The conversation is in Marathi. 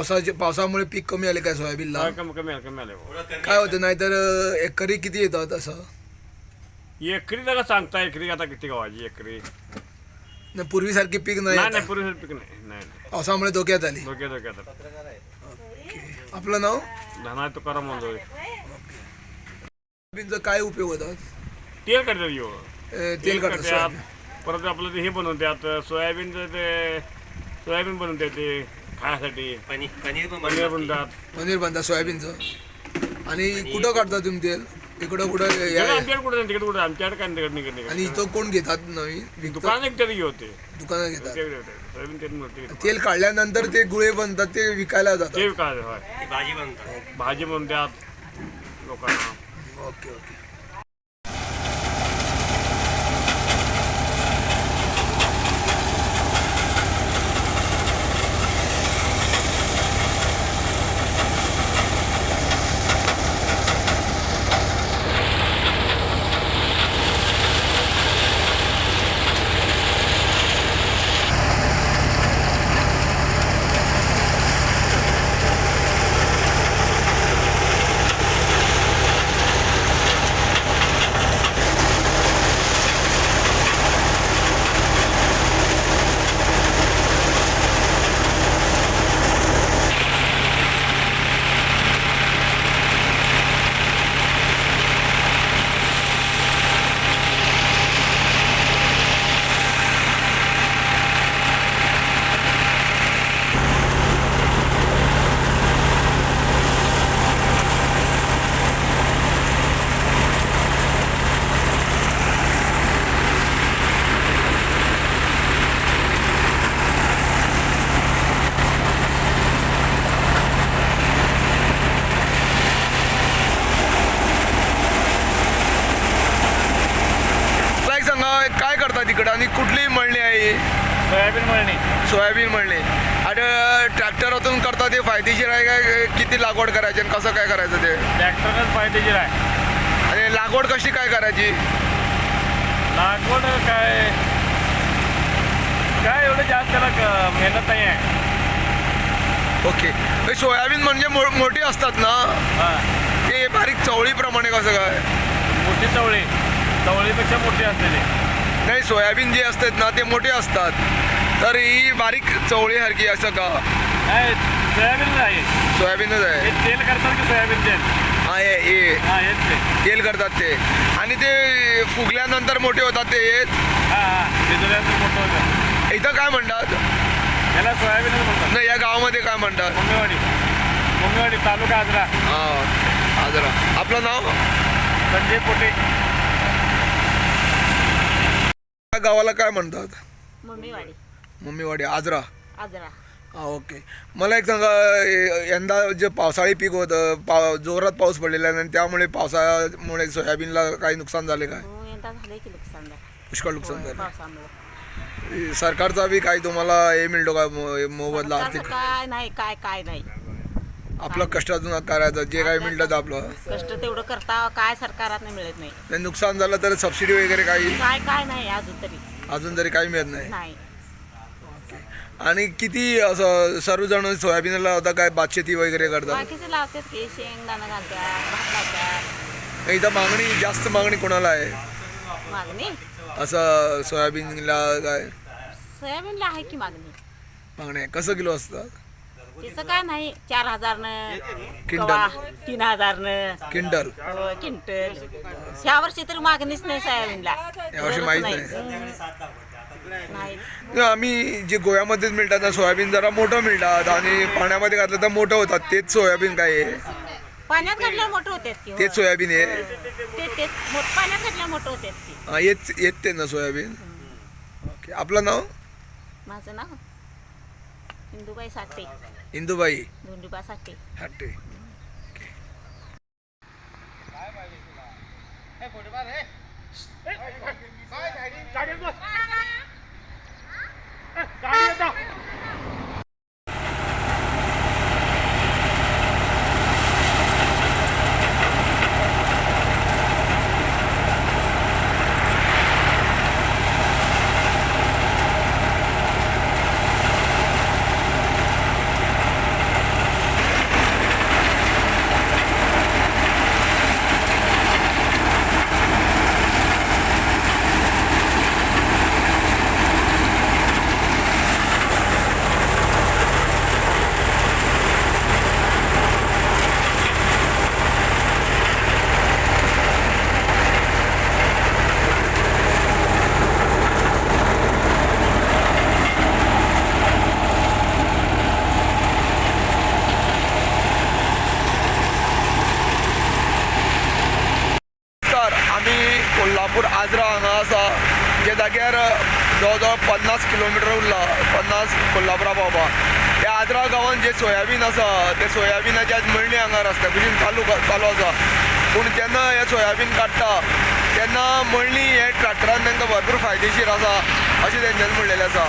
पावसाचे पावसामुळे पीक कमी आले काय सोयाबीनला? हा, कमी कमी आलं कमी आलं काय होतं? नाहीतर अं, एकरी किती येतात असं? एकरी जरा सांगता एकरी आता किती गावाची एकरी? नाही, पूर्वीसारखी पीक नाही नाही आता. नाही पुरेसर पीक नाही नाही नाही. पावसामुळे धोक्यात आली. डोक्या डोक्यात आपलं नाव? धना तुकाराम मंजोळे. सोयाबीनचा काय उपयोग होतात? तेल करतात येऊ अं, तेल काढतात सोयाबीन. परत आपलं ते हे बनवतात सोयाबीनचं ते सोयाबीन बनवतात ते. खाण्यासाठी. पनीर पनीर पण पनीर. बनतात पनीर बनतात सोयाबीनचं. आणि कुठं काढता तुम्ही तेल? इकडं कुठं या- आमच्याकडे कुठे तिकडे कुठे आमच्याकडे काय तिकडे आणि इथं कोण घेतात नवीन? विकतात? दुकान एक तरी होते. दुकानात घेतात. सोयाबीन तेल मिळते तेल काढल्यानंतर ते गुळे बनतात ते विकायला जातात. ते काय भाजी बनवतात. भाजी बनवतात लोकांना. ओके ओके मला एक सांगा काय करतात तिकडं आणि कुठली मळणी आहे सोयाबीन मळणी सोयाबीन मळणी आणि ट्रॅक्टरातून करतात ते फायदेशीर आहे काय किती लागवड करायची आणि कसं काय करायचं ते? ट्रॅक्टरच फायदेशीर आहे. आणि लागवड कशी काय करायची? लागवड काय काय एवढं जास्त त्याला क- मेहनत नाही आहे. ओके. हे सोयाबीन म्हणजे मो- मोठी असतात ना? हा. ते बारीक चवळीप्रमाणे कसं काय? मोठी चवळी. चवळीपेक्षा मोठी असलेली नाही सोयाबीन जे असतात ना ते मोठे असतात. तर ही बारीक चवळीसारखी असं का? नाही सोयाबीन आहे. सोयाबीनच आहे. हे तेल करतात की सोयाबीन तेल? हा हे हे. हा हेच ते. तेल करतात ते. आणि ते फुगल्यानंतर मोठे होतात ते हेच? हा हा. शिजल्यानंतर मोठं होतं इथं काय म्हणतात? याला सोयाबीनच बोलतात नाही या गावामध्ये काय म्हणतात? मुंगेवाडी मुंगेवाडी तालुका आजरा. हा आजरा. आपलं नाव? संजय पोटे. या गावाला काय म्हणतात? मम्मीवाडी. मम्मीवाडी आजरा. आजरा. हा ओके. मला एक सांगा ए- यंदा जे पावसाळी पीक होतं पाव जोरात पाऊस पडलेला आहे आणि त्यामुळे पावसामुळे सोयाबीनला काही नुकसान झाले काय? हो यंदा झालंय की नुकसान झालं पुष्कळ नुकसान होय, झालं पावसामुळे. सरकारचा बी काही तुम्हाला हे मिळतो का मो- मोबदला सरकारचं आर्थिक? काय नाही काय काय नाही. आपलं कष्टातून करायचं जे काही मिळतं ते आपलं. कष्ट तेवढं करता काय सरकारात नाही मिळत नाही. नाही नुकसान झालं तर सबसिडी वगैरे काही? काय काय नाही अजून तरी. अजून तरी काही मिळत नाही? नाही. आणि किती असं सर्वजण सोयाबीनला होता काय भातशेती वगैरे करतात? बाकीचे लावतात की शेंगदाणा घालतात भात लावतात इथं मागणी जास्त मागणी कोणाला आहे? मागणी? असं सोयाबीनला काय? सोयाबीनला आहे की मागणी? मागणी आहे. कसं किलो असतं? त्याचं काय नाही चार हजारनं. कवा तीन हजारनं. क्विंटल हो, क्विंटल ह्या वर्षी तरी मागणीच नाही सोयाबीनला. यावर्षी माहीत नाही. नाही. हम्म. नाही. आम्ही जे गोव्यामध्येच मिळतात ना सोयाबीन जरा मोठं मिळतात आणि पाण्यामध्ये घातलं तर मोठं होतात. तेच सोयाबीन काय आहे? तेच सोयाबीन आहे. हा, येत येते ना सोयाबीन. ओके आपलं नाव? माझं नाव? इंदुबाई साठे. इंदुबाई. साठे. हाटे काय पाहिजे तुला? पाहिजे काय जवळ जवळ पन्नास किलोमिटर उरला पन्नास कोल्हापुरा पावपा ह्या आजरा गांवांत जे सोयाबीन आसा ते सोयाबीनाचे आज मळणी हांगा रस्त्या कुशीन चालू चालू आसा पूण जेन्ना हे सोयाबीन काडटा तेन्ना मळणी हे ट्रॅक्टरान तांकां भरपूर फायदेशीर आसा अशें तेंच्यांनी म्हणलेलें आसा